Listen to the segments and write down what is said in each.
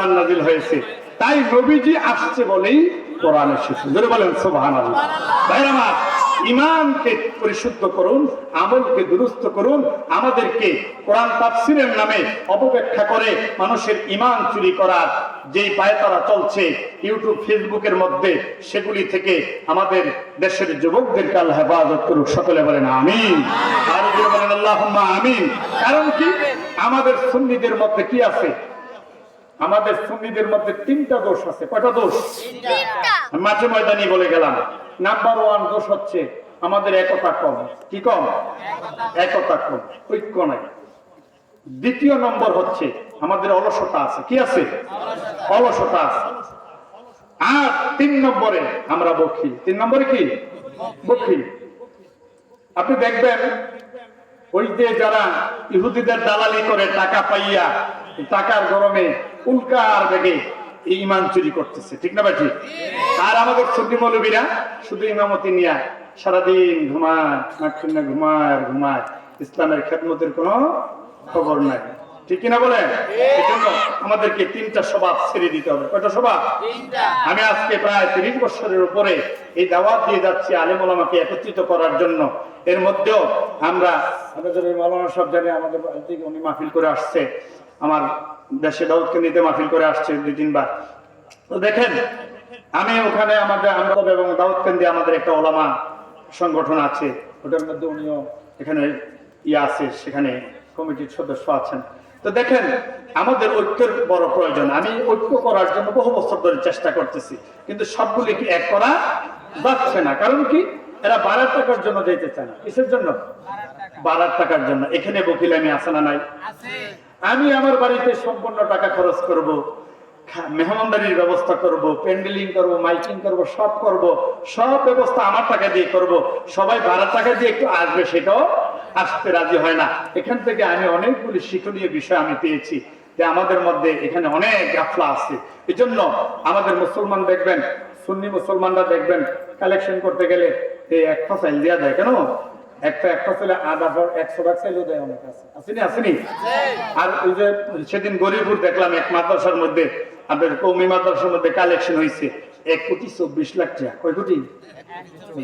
কোরআন নাজিল হয়েছে। তাই নবীজি আসছে বলেই কোরআন এসেছে। ধরে বলেন সোভান ইমানকে পরিশুদ্ধ করুন আমলকে দুরুস্ত করুন আমাদেরকে কোরআন তাফসিরের নামে অপব্যাখ্যা করে মানুষের ইমান চুরি করার যেই পায়তারা চলছে ইউটিউব ফেসবুকের মধ্যে সেগুলি থেকে আমাদের দেশের যুবকদেরকে আল্লাহ হেফাজত করুক। সকলে বলেন আমিন। আর বলেন আল্লাহ আমিন। কারণ কি? আমাদের সুন্নিদের মধ্যে কি আছে? আমাদের সুন্নিদের মধ্যে তিনটা দোষ আছে। কয়টা দোষ? আমি মাঠে ময়দানি বলে গেলাম নাম্বার ওয়ান দোষ হচ্ছে আমাদের একতা কম। কি কম? একতা। কম ঐক্য নাই। দ্বিতীয় নম্বর হচ্ছে আমাদের অলসতা আছে। কি আছে? অলসতা। আছে। আর তিন নম্বরে আমরা বক্ষী তিন নম্বরে কি? বক্ষী আপনি দেখবেন ওই যে যারা ইহুদিদের দালালি করে টাকা পাইয়া টাকার গরমে উল্কার বেগে এই ইমান চুরি করতেছে ঠিক না ভাই ঠিক। আর আমাদের সুন্নি মৌলবীরা শুধু ইমামতি নিয়ে সারাদিন ঘুমায় মাঠখান্না ঘুমায় আর ঘুমায়। ইসলামের খেদমতের কোনো খবর নাই। ঠিক কিনা বলেন? আমাদেরকে তিনটা স্বভাব ছেড়ে দিতে হবে। কয়টা স্বভাব? আমি আজকে প্রায় তিরিশ বছরের উপরে এই দাওয়াত দিয়ে যাচ্ছি আলেম ওলামাকে একত্রিত করার জন্য। এর মধ্যেও আমরা আমাদের মৌলানা সব জানি আমাদের থেকে উনি মাহফিল করে আসছে। আমার দেশে দাউদকে নিতে মাহফিল করে আসছে দুই, তিনবার। তো দেখেন, আমি ওখানে আমাদের আমরা এবং দাউদ কেন্দ্রে আমাদের একটা ওলামা সংগঠন আছে। ওটার মধ্যে উনিও এখানে ইয়ে আছে, সেখানে কমিটির সদস্য আছেন। তো দেখেন, আমাদের ঐক্যের বড় প্রয়োজন। আমি ঐক্য করার জন্য বহু বছর ধরে চেষ্টা করতেছি, কিন্তু সবগুলি কি এক করা যাচ্ছে না। কারণ কি? এরা বারার টাকার জন্য যেতে চায় না। কিসের জন্য? বারার টাকার জন্য। এখানে বকিল আমি আসে না নাই? আমি আমার বাড়িতে সম্পূর্ণ টাকা খরচ করব মেহমানদারির ব্যবস্থা করব প্যান্ডেলিং করব মাইকিং করব, সব করব, সব ব্যবস্থা আমার টাকা দিয়ে করব। সবাই ভাড়া টাকা দিয়ে একটু আসবে, সেটাও আসতে রাজি হয় না। এখান থেকে আমি অনেকগুলি শিক্ষণীয় বিষয় আমি পেয়েছি যে আমাদের মধ্যে এখানে অনেক গাফলা আছে। এই জন্য আমাদের মুসলমান দেখবেন, সুন্নি মুসলমানরা দেখবেন কালেকশন করতে গেলে এই এক ফসাইল দেওয়া দেয় কেন? একটা এক ফসলে আধা ফল একশো টাকা চাইলেও দেয় অনেক আছে। আসেনি আসেনি আর ওই যে সেদিন গরিবপুর দেখলাম এক মাদ্রাসার মধ্যে আপনার কৌমি মাদ্রাসার মধ্যে কালেকশন হয়েছে এক কোটি চব্বিশ লাখ টাকা। কয় কোটি?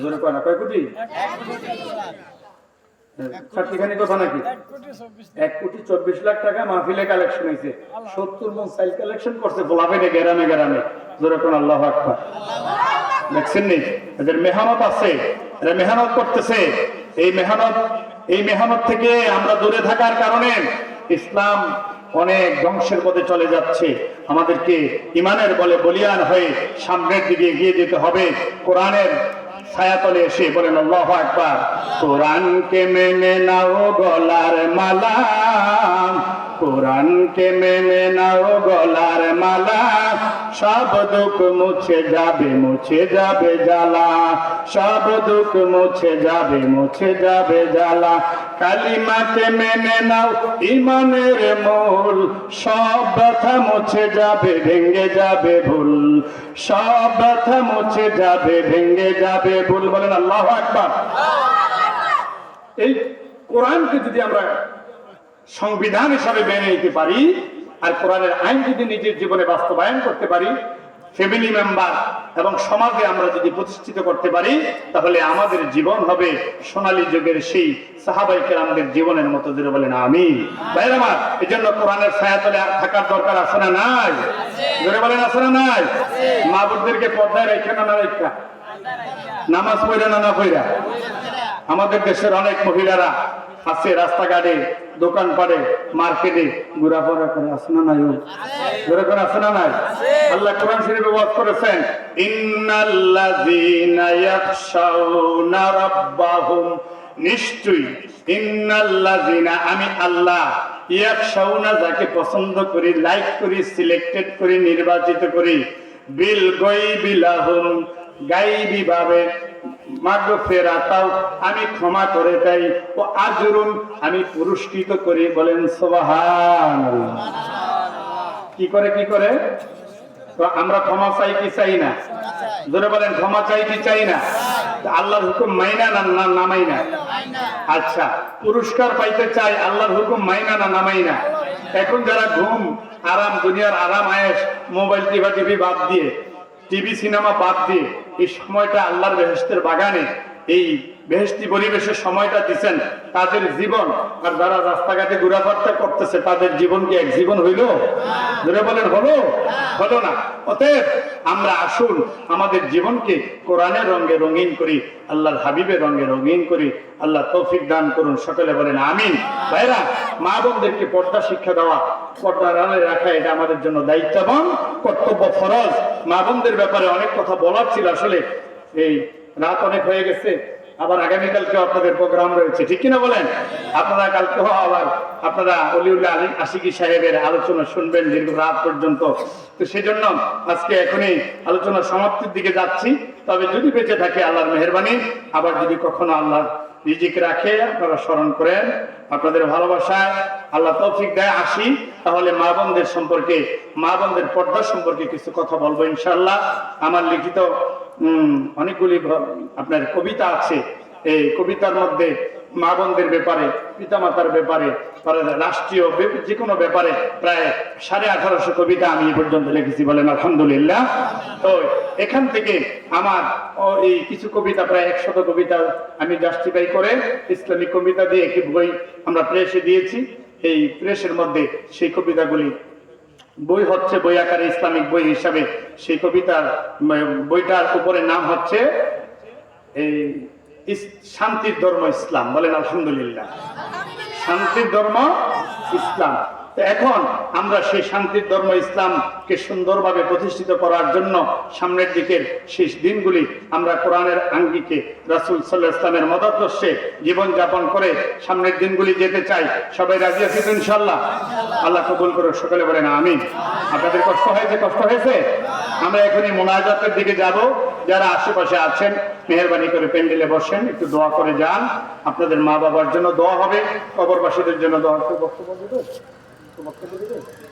জোরে কয় না কয় কোটি? চারটিখানি কথা নাকি? এক কোটি চব্বিশ লাখ টাকা মাহফিলে কালেকশন হয়েছে সত্তর মন সাইল কালেকশন করছে গোলাপেনে গ্রামে গ্রামে। জোরে কোন আল্লাহ আকবার। দেখছেন নি? এদের মেহনত আছে এরা মেহনত করতেছে। এই মেহনত এই মেহনত থেকে আমরা দূরে থাকার কারণে ইসলাম অনেক ধ্বংসের পথে চলে যাচ্ছে। আমাদেরকে ইমানের বলে বলিয়ান হয়ে সামনের দিকে এগিয়ে যেতে হবে। কোরআনের ছায়াতলে এসে বলেন, আল্লাহ একবার কোরআনকে মেনে নাও গলার মালা। কোরআনকে মেনে নাও গলার মালা। সব দুঃখ মুছে যাবে মুছে যাবে জ্বালা। সব দুঃখ মুছে যাবে মুছে যাবে জ্বালা। কালিমাকে মেনে নাও, ইমানের মূল। সব ব্যথা মুছে যাবে, ভেঙে যাবে ভুল। সব ব্যথা মুছে যাবে, ভেঙে যাবে ভুল। বলেন আল্লাহ আকবার। এই কোরআনকে যদি আমরা সংবিধান হিসাবে মেনে নিতে পারি আর কোরআনের আইন যদি নিজের জীবনে বাস্তবায়ন করতে পারি ফ্যামিলি মেম্বার এবং সমাজে আমরা যদি প্রতিষ্ঠিত করতে পারি, তাহলে আমাদের জীবন হবে সোনালী যুগের সেই সাহাবাই কেরামদের জীবনের মতো জুড়ে বলেন আমি ভাইয়ের আমার এই জন্য কোরআনের ছায়াতলে থাকার দরকার আছে না নাই? জোরে বলেন আছে না নাই? মা বোনদেরকে পর্দায় রেখে না না রেখা? নামাজ পড়ে না না পড়া? আমাদের দেশের অনেক মহিলারা আছে রাস্তাঘাটে দোকান পাড়ে মার্কেটে ঘোরাফেরা করে আসে না নাই ঘুরে করে আসে না নাই? আল্লাহ কোরআন শরীফে ওয়াজ করেছেন ইন্নাল্লাযীনা ইয়াখশাউনা রাব্বাহুম। নিশ্চয়ই ইন্নাল্লাযীনা আমি আল্লাহ ইয়াখশাউনা যাকে পছন্দ করি লাইক করি সিলেক্টেড করি নির্বাচিত করি বিল গায়বি লাহুম। গাইবি ভাবে মাগ ফেরাতাও, আমি ক্ষমা করে দেই। ও আজরুন আমি পুরস্কৃত করি, বলেন সোবাহান কি করে কি করে? তো আমরা ক্ষমা চাই কি চাই না? জোরে বলেন, ক্ষমা চাই কি চাই না? আল্লাহর হুকুম মাইনা না না, নামাই না? আচ্ছা পুরস্কার পাইতে চাই, আল্লাহর হুকুম মাইনা না, নামাই না? এখন যারা ঘুম, আরাম, দুনিয়ার আরাম আয়েস মোবাইল, টিভা, টিভি বাদ দিয়ে টিভি সিনেমা বাদ দিয়ে এই সময়টা আল্লাহর বেহেস্তের বাগানে এই বেহেস্তি পরিবেশের সময়টা দিচ্ছেন তাদের জীবন আর যারা রাস্তাঘাটে ঘোরাফার্তা করতেছে, তাদের জীবন কি এক জীবন হইল? ধরে বলেন, হলো? হলো না। অতএব আমরা আসুন, আমাদের জীবনকে কোরআনের রঙে রঙিন করি, আল্লাহর হাবিবের রঙে রঙিন করি, আল্লাহ তৌফিক দান করুন, সকলে বলেন আমিন। ভাইরা, মা বোনদেরকে পর্দা শিক্ষা দেওয়া, পর্দা রানে রাখা, এটা আমাদের জন্য দায়িত্ব দায়িত্ববান কর্তব্য ফরজ। মা বোনদের ব্যাপারে অনেক কথা বলার ছিল আসলে, এই রাত অনেক হয়ে গেছে, আবার আগামীকালকেও আপনাদের প্রোগ্রাম রয়েছে, ঠিক কিনা বলেন? আপনারা কালকেও আবার আপনারা অলিউল্লাহ আলী আশিকি সাহেবের আলোচনা শুনবেন দীর্ঘ রাত পর্যন্ত। তো সেজন্য আজকে এখনই আলোচনা সমাপ্তির দিকে যাচ্ছি। তবে যদি বেঁচে থাকে আল্লাহর মেহরবানি, আবার যদি কখনো আল্লাহ রিজিক রাখে, আপনারা স্মরণ করেন। আপনাদের ভালোবাসায় আল্লাহ তৌফিক দেয়, আসি। তাহলে মা বোনদের সম্পর্কে, মা বোনদের পর্দা সম্পর্কে কিছু কথা বলব ইনশাল্লাহ আমার লিখিত অনেকগুলি আপনার কবিতা আছে। এই কবিতার মধ্যে মা বোনদের ব্যাপারে, পিতামাতার ব্যাপারে রাষ্ট্রীয় যে কোনো ব্যাপারে প্রায় সাড়ে আঠারোশো কবিতা আমি এ পর্যন্ত লিখেছি বলেন আলহামদুলিল্লাহ। তো এখান থেকে আমার এই কিছু কবিতা, প্রায় একশত কবিতা আমি জাস্টিফাই করে ইসলামিক কবিতা দিয়ে একটি বই আমরা প্রেসে দিয়েছি। এই প্রেসের মধ্যে সেই কবিতাগুলি বই হচ্ছে, বই আকারে ইসলামিক বই হিসাবে সেই কবিতার বইটার উপরে নাম হচ্ছে এই শান্তির ধর্ম ইসলাম। বলেন আলহামদুলিল্লাহ। শান্তির ধর্ম ইসলাম। এখন আমরা সেই শান্তির ধর্ম ইসলামকে সুন্দরভাবে প্রতিষ্ঠিত করার জন্য সামনের দিকের শেষ দিনগুলি আমরা কোরআনের আঙ্গিকে রাসুল সাল্লাহ ইসলামের মতাদর্শে জীবনযাপন করে সামনের দিনগুলি যেতে চাই। সবাই রাজি আছি তো ইনশাল্লাহ আল্লাহ কবুল করে সকলে বলেন আমি আপনাদের কষ্ট হয়েছে? কষ্ট হয়েছে? আমরা এখনই মোনাজাতের দিকে যাব। যারা আশেপাশে আছেন, মেহরবানি করে প্যান্ডেলে বসেন, একটু দোয়া করে যান। আপনাদের মা বাবার জন্য দোয়া হবে, কবরবাসীদের জন্য দোয়া একটু বক্তব্য দেবে একটু বক্তব্য দেবে